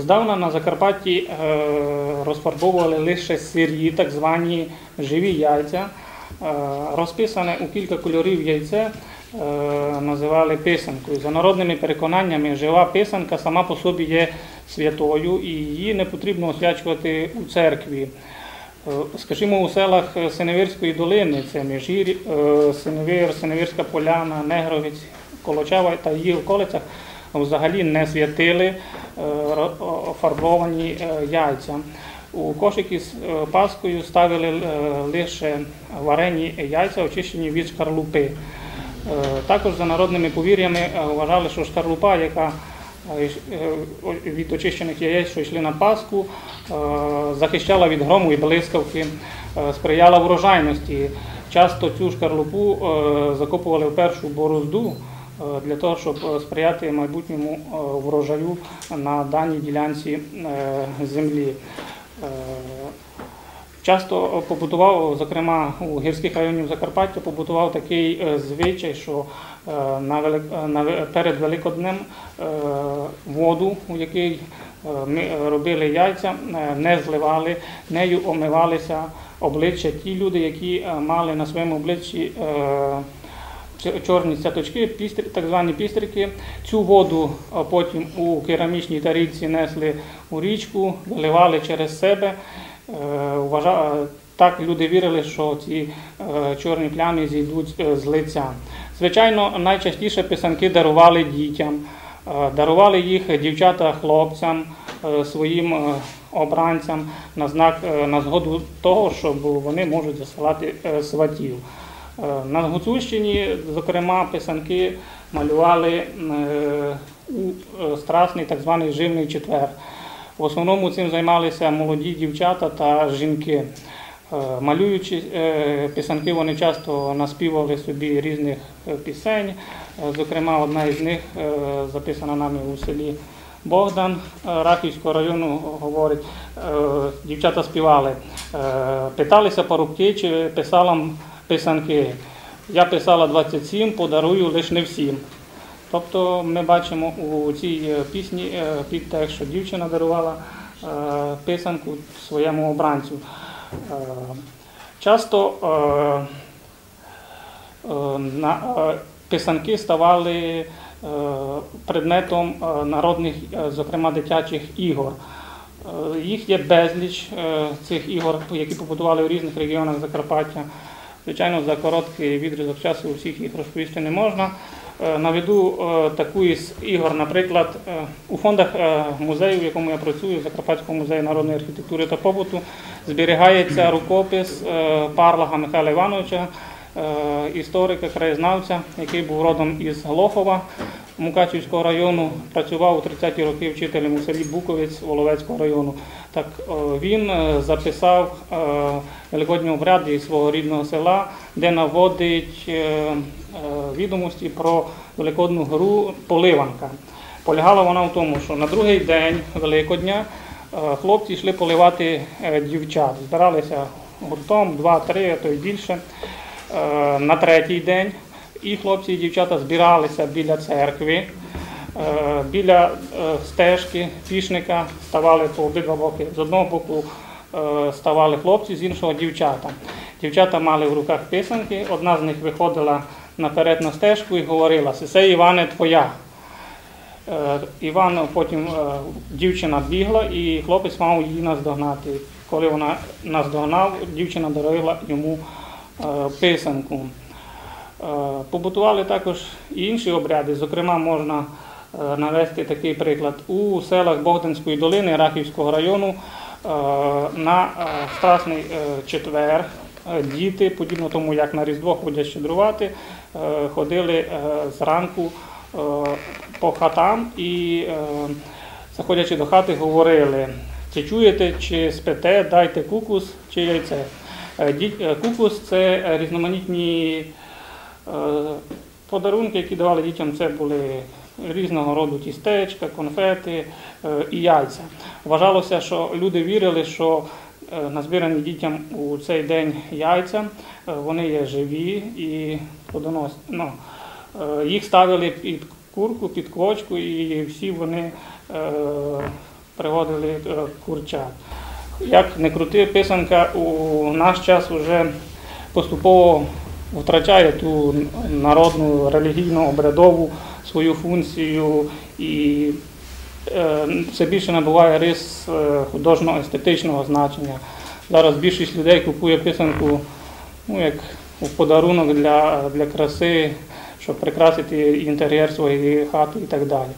Здавна на Закарпатті е, розфарбовували лише сирі, так звані живі яйця. Е, Розписане у кілька кольорів яйце е, називали писанкою. За народними переконаннями, жива писанка сама по собі є святою і її не потрібно освячувати у церкві. Скажімо, у селах Синевирської долини, це Межір, е, Синевир, Синевирська поляна, Негровець, Колочава та її околицях взагалі не святили е, фарбовані е, яйця. У кошики з е, паскою ставили лише варені яйця, очищені від шкарлупи. Також за народними повір'ями вважали, що шкарлупа, яка від очищених яєць, що йшли на Пасху, е, захищала від грому і блискавки, сприяла врожайності. Часто цю шкарлупу закопували в першу борозду для того, щоб е, сприяти майбутньому е, врожаю на даній ділянці е, землі. Е, Часто побутував, зокрема у гірських районів Закарпаття, побутував такий е, звичай, що е, е, перед Великоднем е, воду, у якій е, ми е, робили яйця, е, не зливали, нею омивалися обличчя ті люди, які е, мали на своєму обличчі е, чорні цяточки, пістри, так звані пістрики. Цю воду потім у керамічній тарілці несли у річку, виливали через себе. Е, Так люди вірили, що ці е, чорні плями зійдуть е, з лиця. Звичайно, найчастіше писанки дарували дітям, Е, дарували їх дівчата хлопцям, е, своїм е, обранцям на знак е, на згоду того, що вони можуть засилати е, сватів. Е, На Гуцульщині, зокрема, писанки малювали е, у е, страсний так званий живний четвер. В основному цим займалися молоді дівчата та жінки. Малюючи писанки, вони часто наспівали собі різних пісень. Зокрема, одна із них записана нами у селі Богдан Рахівського району говорить, дівчата співали, питалися парубки, чи писала писанки. Я писала 27, подарую лише не всім. Тобто ми бачимо у цій е, пісні е, підтекст, що дівчина дарувала е, писанку своєму обранцю. Часто писанки ставали предметом народних, зокрема дитячих ігор. Їх є безліч цих ігор, які побудували у різних регіонах Закарпаття. Звичайно, за короткий відрізок часу всіх їх розповісти не можна. Е, Наведу е, таку із ігор, наприклад, е, у фондах музею, в якому я працюю, Закарпатського музею народної архітектури та побуту, зберігається рукопис Парлага Михайла Івановича, історика, краєзнавця, який був родом із Глохова Мукачівського району, працював у 30-ті роки вчителем у селі Буковець Воловецького району. Так е, він е, записав великодні обряди із свого рідного села, де наводить е, відомості про великодну гру Поливанка. Полягала вона в тому, що на другий день Великодня хлопці йшли поливати дівчат. Збиралися гуртом, два-три, а то й більше. На третій день і хлопці і дівчата збиралися біля церкви, біля е, стежки пішника ставали по обидва боки. З одного боку е, ставали хлопці, з іншого дівчата. Дівчата мали в руках писанки, одна з них виходила наперед на стежку і говорила: Сесе Іване, твоя. Е, Іван потім е, дівчина бігла, і хлопець мав її наздогнати. Коли вона наздогнав, дівчина дарувала йому е, писанку. Е, Побутували також і інші обряди. Зокрема, можна е, навести такий приклад. У селах Богданської долини Рахівського району е, на е, Страсний е, четвер е, діти, подібно тому, як на Різдво ходять щедрувати, е, ходили е, зранку е, по хатам і, е, заходячи до хати, говорили, чи чуєте, чи спите, дайте кукус чи яйце. Е, е, Кукус це е, різноманітні Е, Подарунки, які давали дітям, це були різного роду тістечка, конфети е, і яйця. Вважалося, що люди вірили, що е, назбирані дітям у цей день яйця, е, вони є живі і. Ну, їх ставили під курку, під квочку, і всі вони приводили курчат. Як не крути, писанка у наш час вже поступово втрачає ту народну релігійну обрядову свою функцію і це все більше набуває рис е, художньо-естетичного значення. Зараз більшість людей купує писанку ну, як у подарунок для, для краси, щоб прикрасити інтер'єр своєї хати і так далі.